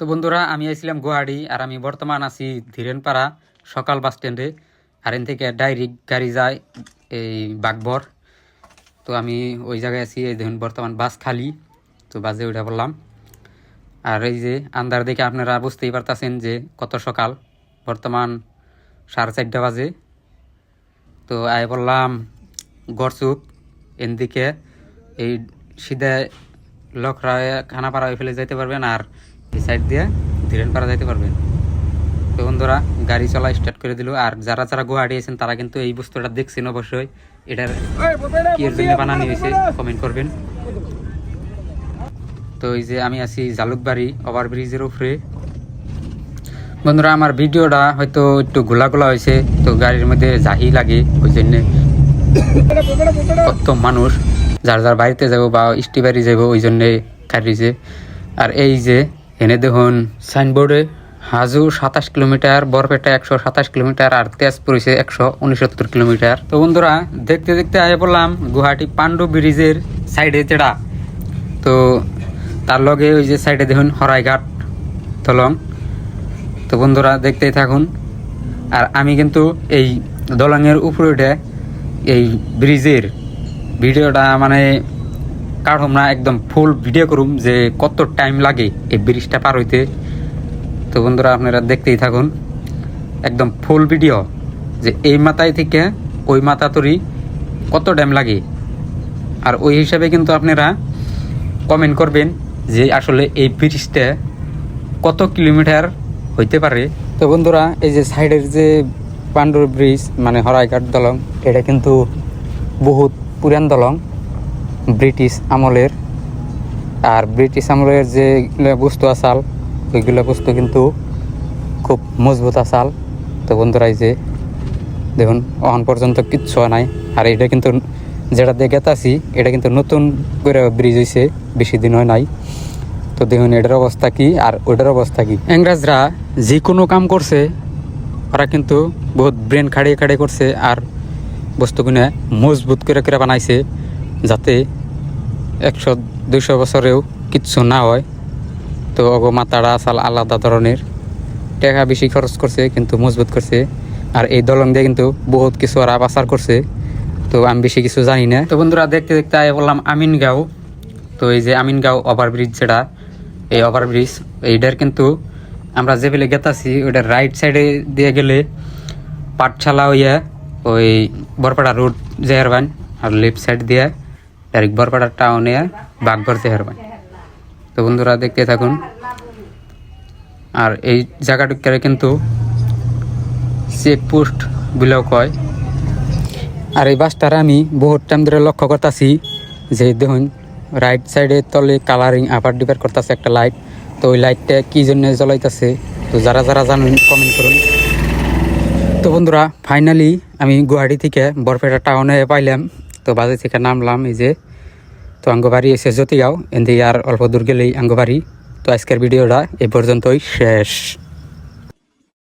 তো বন্ধুরা, আমি আইছিলাম গুয়াহাটি আর আমি বর্তমান আছি ধীরেনপাড়া, সকাল বাস স্ট্যান্ডে। আর এন থেকে ডাইরেক্ট গাড়ি যায় এই বাগবর। তো আমি ওই জায়গায় আছি, এই দেখুন বর্তমান বাস খালি। তো বাসে উঠে পড়লাম। আর এই যে আন্দার দেখে আপনারা বুঝতেই পারতেছেন যে কত সকাল। বর্তমান সাড়ে চারটা বাজে। তো আয় বললাম গড়চুক এদিকে এই সিধা লোকরা খানাপাড়া ফেলে যাইতে পারবেন আর এই সাইড দিয়ে ধীরেনপাড়া যাইতে পারবেন তো বন্ধুরা গাড়ি চলা স্টার্ট করে দিল। আর যারা যারা গুয়াহাটি আছেন তারা কিন্তু এই বস্তুটা দেখছেন অবশ্যই। এটার কি এর জন্য বানানো হয়েছে কমেন্ট করবেন। তো এই যে আমি আছি জালুকবাড়ি ওভার ব্রিজের উপরে। বন্ধুরা আমার ভিডিওটা হয়তো একটু গোলা গোলা হয়েছে তো গাড়ির মধ্যে জাহি লাগে ওই জন্যে কত মানুষ যার যার বাড়িতে যাব বা ইষ্টি বাড়ি যাব ওই জন্যে কাটিছে। আর এই যে এনে দেখুন, সাইনবোর্ডে হাজু সাতাশ কিলোমিটার, বরপেটা একশো সাতাশ কিলোমিটার আর তেজপুর হয়েছে একশো উনসত্তর কিলোমিটার। তো বন্ধুরা, দেখতে দেখতে আয় বললাম গুয়াহাটি পাণ্ডু ব্রিজের সাইডে যেটা। তো তার লগে ওই যে সাইডে দেখুন হরাইঘাট দলং। তো বন্ধুরা, দেখতেই থাকুন। আর আমি কিন্তু এই দলংয়ের উপরে উঠে এই ব্রিজের ভিডিওটা মানে কাঢ়ম না একদম ফুল ভিডিও করুম যে কত টাইম লাগে এই ব্রিজটা পার হইতে। তো বন্ধুরা, আপনারা দেখতেই থাকুন। একদম ফুল ভিডিও যে এই মাথায় থেকে ওই মাথা তরি কত টাইম লাগে। আর ওই হিসাবে কিন্তু আপনারা কমেন্ট করবেন যে আসলে এই ব্রিজটা কত কিলোমিটার হইতে পারে। তো বন্ধুরা, এই যে সাইডের যে পাণ্ডুর ব্রিজ মানে হরাইঘাট দলং, এটা কিন্তু বহুত পুরান দলং। ব্রিটিশ আমলের। আর ব্রিটিশ আমলের যে বস্তু আসাল, ওইগুলো বস্তু কিন্তু খুব মজবুত আসাল। তো বন্ধুরা, এই যে দেখুন অহন পর্যন্ত কিচ্ছু নাই। আর এটা কিন্তু যেটা দেখে আছি এটা কিন্তু নতুন করে ব্রিজ হয়েছে বেশি দিন হয় নাই। তো দেখুন, এটার অবস্থা কি, আর ওটার অবস্থা কি? ইংরাজরা যে কোনো কাম করছে, ওরা কিন্তু বহুত ব্রেন খাড়িয়ে খাড়িয়ে করছে, আর বস্তুগুলো মজবুত করে করে বানাইছে। যাতে একশো, দুইশো বছরেও কিচ্ছু না হয়। তো অগো মাতাড়া আসাল আলাদা ধরনের। টাকা বেশি খরচ করছে, কিন্তু মজবুত করছে। আর এই দলং দিয়ে কিন্তু বহুত কিছু ওরা পাচার করছে। তো আমি বেশি কিছু জানি না। তো বন্ধুরা, দেখতে দেখতে আয় বললাম আমিনগাঁও। তো এই যে আমিনগাঁও ওভারব্রিজ যেটা, এই ওভারব্রিজ এইটার কিন্তু আমরা যে বেলে গেতাছি ওইটার রাইট সাইডে দিয়ে গেলে পাঠশালা হইয়া ওই বরপাড়া রোড জেহারবান আর লেফট সাইড দিয়ে ডাইরেক্ট বরপাড়া টাউনে বাগবর জেহারবান তো বন্ধুরা দেখতে থাকুন। আর এই জায়গাটুকারে কিন্তু চেকপোস্ট বলেও কয়। আর এই বাসটার আমি বহুত টাইম ধরে লক্ষ্য করতেছি যে দেখুন রাইট সাইডে তলে কালারিং আপার ডিপার করতেছে একটা লাইট তো ওই লাইটটা কী জন্য জ্বলাইতেছে? তো যারা যারা জানেন কমেন্ট করুন। তো বন্ধুরা ফাইনালি আমি গুয়াহাটি থেকে বরপেটা টাউনে পাইলাম। তো বাজে থেকে নামলাম এই যে। তো আঙ্গবাড়ি এসে জ্যোতিগাঁও এন্দি আর অল্প দূর গেলেই আঙ্গবাড়ি। তো আজকের ভিডিওটা এ পর্যন্তই, শেষ।